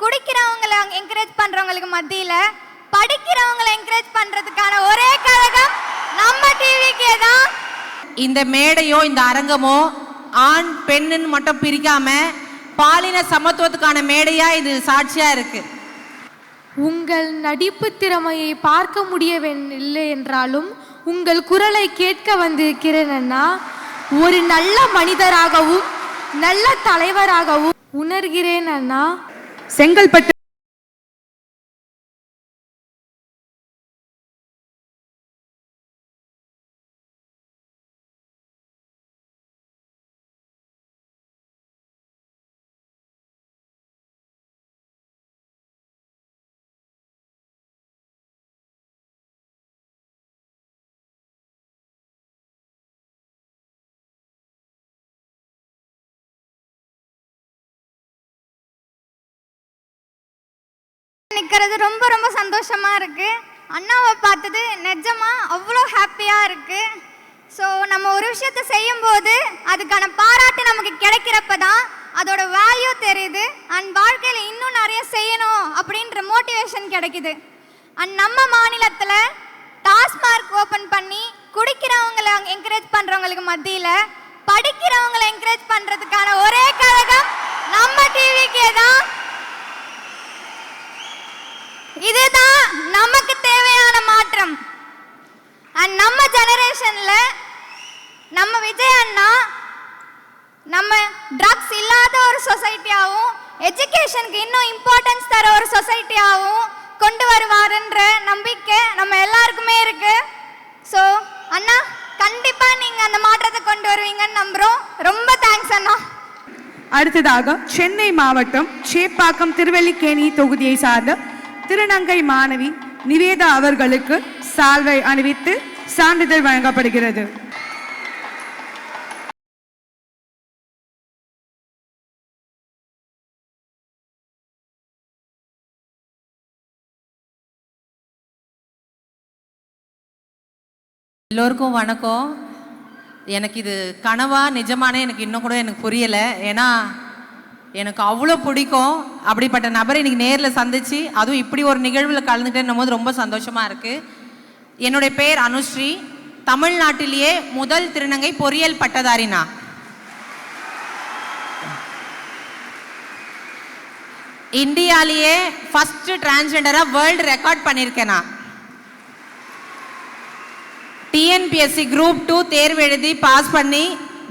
குடிக்கிறவங்கள encourage பண்றவங்களுக்கு மத்தியில படிக்கிறவங்களை encourage பண்றதுக்கான ஒரே கழகம் நம்ம டிவிக்கே தான். இந்த மேடையோ இந்த அரங்கமோ ஆண் பெண்ணுன்னு மட்டும் பிரிக்காம பாலின சமத்துவத்துக்கான மேடையா இது சாட்சியா இருக்கு. உங்கள் நடிப்பு திறமையை பார்க்க முடியவில்லை என்றாலும் உங்கள் குரலை கேட்க வந்திருக்கிறேன் அண்ணா. ஒரு நல்ல மனிதராகவும் நல்ல தலைவராகவும் உணர்கிறேன் அண்ணா. செங்கல்பட்டு இருக்கிறது ரொம்ப ரொம்ப சந்தோஷமாக இருக்குது அண்ணாவை பார்த்தது நிஜமாக அவ்வளோ ஹாப்பியாக இருக்குது ஸோ நம்ம ஒரு விஷயத்தை செய்யும்போது அதுக்கான பாராட்டு நமக்கு கிடைக்கிறப்ப தான் அதோட வேல்யூ தெரியுது. அண்ட் வாழ்க்கையில் இன்னும் நிறைய செய்யணும் அப்படின்ற மோட்டிவேஷன் கிடைக்குது. அண்ட் நம்ம மாநிலத்தில் டாஸ்மார்க் ஓப்பன் பண்ணி குடிக்கிறவங்களை என்கரேஜ் பண்ணுறவங்களுக்கு மத்தியில் படிக்கிறவங்களை என்கரேஜ் பண்ணுறதுக்கான ஒரே கழகம் நம்ம டிவிக்கே தான். இதுதான் நமக்கு தேவையான மாற்றம். அண்ட் நம்ம ஜெனரேஷன்ல நம்ம விஜய் அண்ணா நம்ம ட்ரக்ஸ் இல்லாத ஒரு சொசைட்டியாகவும் எஜுகேஷனுக்கு இன்னும் இம்பார்ட்டன்ஸ் தர ஒரு சொசைட்டியாகவும் கொண்டு வருவாருன்ற நம்பிக்கை நம்ம எல்லாருக்குமே இருக்கு. ஸோ அண்ணா கண்டிப்பா நீங்க அந்த மாற்றத்தை கொண்டு வருவீங்கன்னு நம்புறோம். ரொம்ப தேங்க்ஸ் அண்ணா. அடுத்ததாக சென்னை மாவட்டம் சேப்பாக்கம் திருவல்லிக்கேணி தொகுதியை சார்ந்த திருநங்கை மாணவி நிவேதா அவர்களுக்கு சால்வை அணிவித்து சான்றிதழ் வழங்கப்படுகிறது. எல்லோருக்கும் வணக்கம். எனக்கு இது கனவா நிஜமானே எனக்கு இன்னும் கூட எனக்கு புரியலை. ஏன்னா எனக்கு அவ்வளோ பிடிக்கும். அப்படிப்பட்ட நபரை இன்னைக்கு நேரில் சந்திச்சு அதுவும் இப்படி ஒரு நிகழ்வில் கலந்துக்கிட்டேன்னும் போது ரொம்ப சந்தோஷமாக இருக்குது என்னுடைய பேர் அனுஸ்ரீ. தமிழ்நாட்டிலேயே முதல் திருநங்கை பொறியியல் பட்டதாரினா. இந்தியாலேயே ஃபர்ஸ்ட் டிரான்ஸ்ஜெண்டராக வேர்ல்டு ரெக்கார்ட் பண்ணியிருக்கேன் நான் டிஎன்பிஎஸ்சி குரூப் டூ தேர்வு எழுதி பாஸ் பண்ணி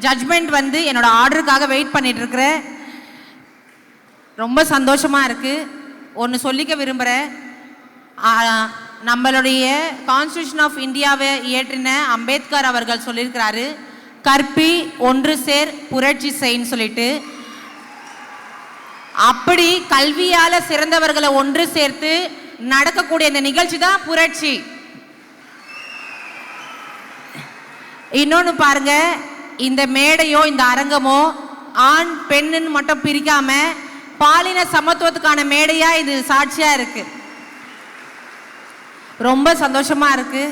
ஜட்ஜ்மெண்ட் வந்து என்னோட ஆர்டருக்காக வெயிட் பண்ணிட்டு இருக்கிறேன். ரொம்ப சந்தோஷமாக இருக்குது ஒன்று சொல்லிக்க விரும்புகிறேன் நம்மளுடைய கான்ஸ்டியூஷன் ஆஃப் இந்தியாவை இயற்றின அம்பேத்கர் அவர்கள் சொல்லியிருக்கிறாரு கற்பி ஒன்று சேர் புரட்சி செய்ன்னு சொல்லிட்டு. அப்படி கல்வியால் சிறந்தவர்களை ஒன்று சேர்த்து நடக்கக்கூடிய இந்த நிகழ்ச்சி தான் புரட்சி. இன்னொன்று பாருங்க இந்த மேடையோ இந்த அரங்கமோ ஆண் பெண்ணுன்னு மட்டும் பிரிக்காமல் பாலின சமத்துவத்துக்கான மேடையா இது சாட்சியா இருக்கு. ரொம்ப சந்தோஷமா இருக்கு.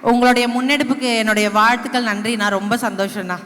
உங்களுடைய முன்னெடுப்புக்கு என்னுடைய வாழ்த்துக்கள் நன்றி. நான் ரொம்ப சந்தோஷம்ண்ணா.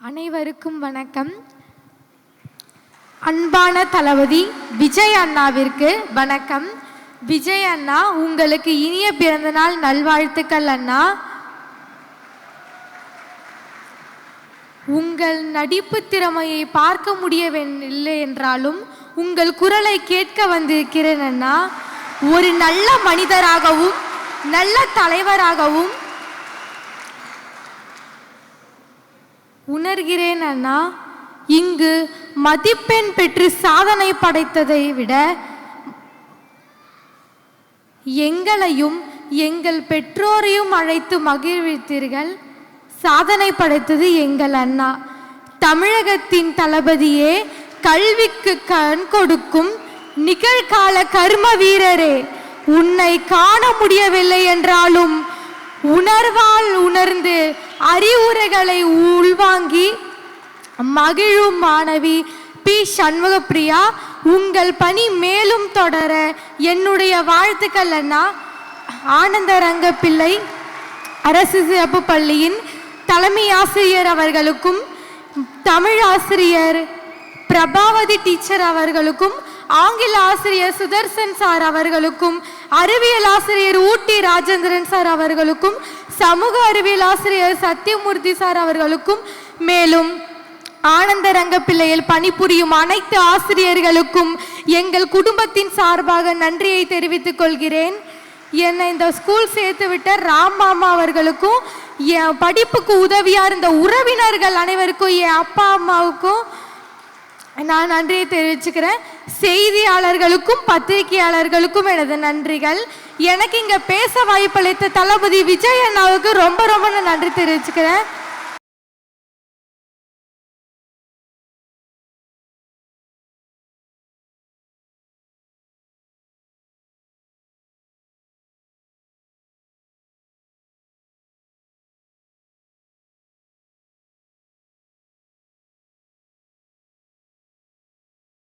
அனைவருக்கும் வணக்கம். அன்பான தளபதி விஜய் அண்ணாவிற்கு வணக்கம். விஜய் அண்ணா உங்களுக்கு இனிய பிறந்தநாள் நல்வாழ்த்துக்கள் அண்ணா. உங்கள் நடிப்பு திறமையை பார்க்க முடியவில்லை என்றாலும் உங்கள் குரலை கேட்க வந்திருக்கிறேன் அண்ணா. ஒரு நல்ல மனிதராகவும் நல்ல தலைவராகவும் உணர்கிறேன் அண்ணா. இங்கு மதிப்பெண் பெற்று சாதனை படைத்ததை விட எங்களையும் எங்கள் பெற்றோரையும் அழைத்து மகிழ்வித்தீர்கள். சாதனை படைத்தது எங்கள் அண்ணா. தமிழகத்தின் தளபதியே கல்விக்கு கண் கொடுக்கும் நிகழ்கால கர்ம வீரரே. உன்னை காண முடியவில்லை என்றாலும் உணர்வால் உணர்ந்து அறிவுரைகளை உள்வாங்கி மகிழும் மாணவி பி. சண்முகப்பிரியா உங்கள் பணி மேலும் தொடர என்னுடைய வாழ்த்துக்கள் அண்ணா. ஆனந்த ரங்கப்பிள்ளை அரசு சிறப்பு பள்ளியின் தலைமை ஆசிரியர் அவர்களுக்கும் தமிழ் ஆசிரியர் பிரபாவதி டீச்சர் அவர்களுக்கும் ஆங்கில ஆசிரியர் சுதர்சன் சார் அவர்களுக்கும் அறிவியல் ஆசிரியர் ஊட்டி ராஜேந்திரன் சார் அவர்களுக்கும் சமூக அறிவியல் ஆசிரியர் சத்யமூர்த்தி சார் அவர்களுக்கும் மேலும் ஆனந்த ரங்கப்பிள்ளையில் பணிபுரியும் அனைத்து ஆசிரியர்களுக்கும் எங்கள் குடும்பத்தின் சார்பாக நன்றியை தெரிவித்துக் கொள்கிறேன். என்னை இந்த ஸ்கூல் சேர்த்து விட்ட ராம் மாமா அவர்களுக்கும் என் படிப்புக்கு உதவியாக இருந்த உறவினர்கள் அனைவருக்கும் என் அப்பா அம்மாவுக்கும் நான் நன்றியை தெரிவிச்சுக்கிறேன். செய்தியாளர்களுக்கும் பத்திரிகையாளர்களுக்கும் எனது நன்றிகள். எனக்கு இங்கே பேச வாய்ப்பளித்த தளபதி விஜய் அண்ணாவுக்கு ரொம்ப ரொம்ப நன்றி தெரிவிச்சுக்கிறேன்.